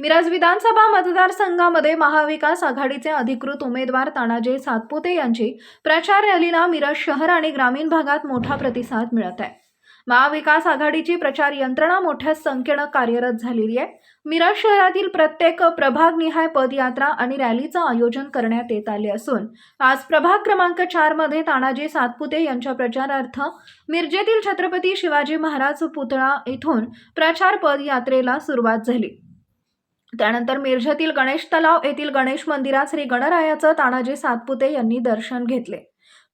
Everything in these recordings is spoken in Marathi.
मिरज विधानसभा मतदारसंघामध्ये महाविकास आघाडीचे अधिकृत उमेदवार तानाजी सातपुते यांची प्रचार रॅलीला मिरज शहर आणि ग्रामीण भागात मोठा प्रतिसाद मिळत आहे. महाविकास आघाडीची प्रचार यंत्रणा मोठ्या संख्येनं कार्यरत झालेली आहे. मिरज शहरातील प्रत्येक प्रभागनिहाय पदयात्रा आणि रॅलीचं आयोजन करण्यात येत आले असून आज प्रभाग क्रमांक चारमध्ये तानाजी सातपुते यांच्या प्रचारार्थ मिरजेतील छत्रपती शिवाजी महाराज पुतळा येथून प्रचार पदयात्रेला सुरुवात झाली. त्यानंतर मिरजेतील गणेश तलाव येथील गणेश मंदिरात श्री गणरायाचं तानाजी सातपुते यांनी दर्शन घेतले.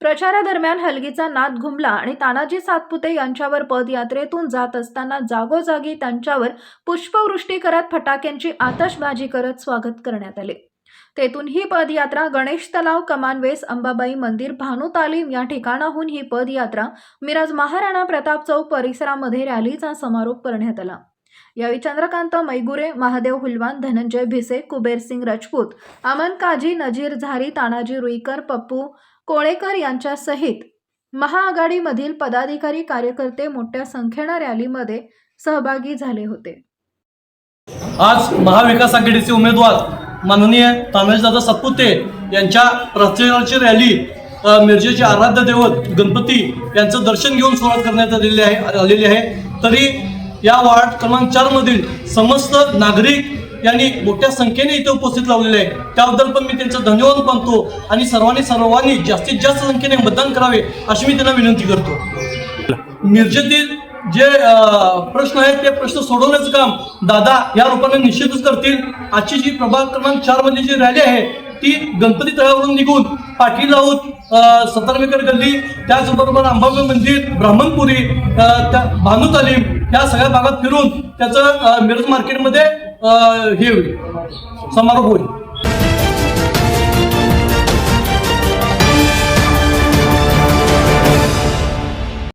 प्रचारादरम्यान हलगीचा नाद घुमला आणि तानाजी सातपुते यांच्यावर पदयात्रेतून जात असताना जागोजागी त्यांच्यावर पुष्पवृष्टी करत फटाक्यांची आतषबाजी करत स्वागत करण्यात आले. तेथून ही पदयात्रा गणेश तलाव कमानवेस अंबाबाई मंदिर भानू तालीम या ठिकाणाहून ही पदयात्रा मिरज महाराणा प्रताप चौक परिसरामध्ये रॅलीचा समारोप करण्यात आला. यावेळी चंद्रकांत मैगुरे महादेव हुलवान धनंजय भिसे कुबेर सिंग राजपूत अमन काजी नजीर झारी तानाजी रुईकर पप्पू कोळेकर यांच्यासहित महाआघाडीमधील पदाधिकारी कार्यकर्ते मोठ्या संख्येनं रॅलीमध्ये सहभागी झाले होते. आज महाविकास आघाडीचे उमेदवार माननीय तानाजीदादा सातपुते यांच्या प्रचाराची रॅली मिरजेचे आराध्य दैवत गणपती यांचं दर्शन घेऊन सुरुवात करण्यात आलेली आहे आलेली आहे. तरी या वार्ड क्रमांक चार मधील समस्त नागरिक यांनी मोठ्या संख्येने इथे उपस्थित लावलेले आहे त्याबद्दल पण मी त्यांचा धन्यवाद मानतो आणि सर्वांनी सर्वांनी जास्तीत जास्त संख्येने मतदान करावे अशी मी त्यांना विनंती करतो. मिरजेतील जे प्रश्न आहेत ते प्रश्न सोडवण्याचं काम दादा या रूपाने निश्चितच करतील. आजची जी प्रभाग क्रमांक चारमध्ये जी रॅली आहे ती गणपती तळावरून निघून पाटील राऊत सतरमेकर गल्ली त्याचबरोबर अंबाबाई मंदिर ब्राह्मणपुरी अ, ह्या सगळ्या भागात फिरून त्याचं मिरज मार्केटमध्ये हे होईल. समारोप होईल.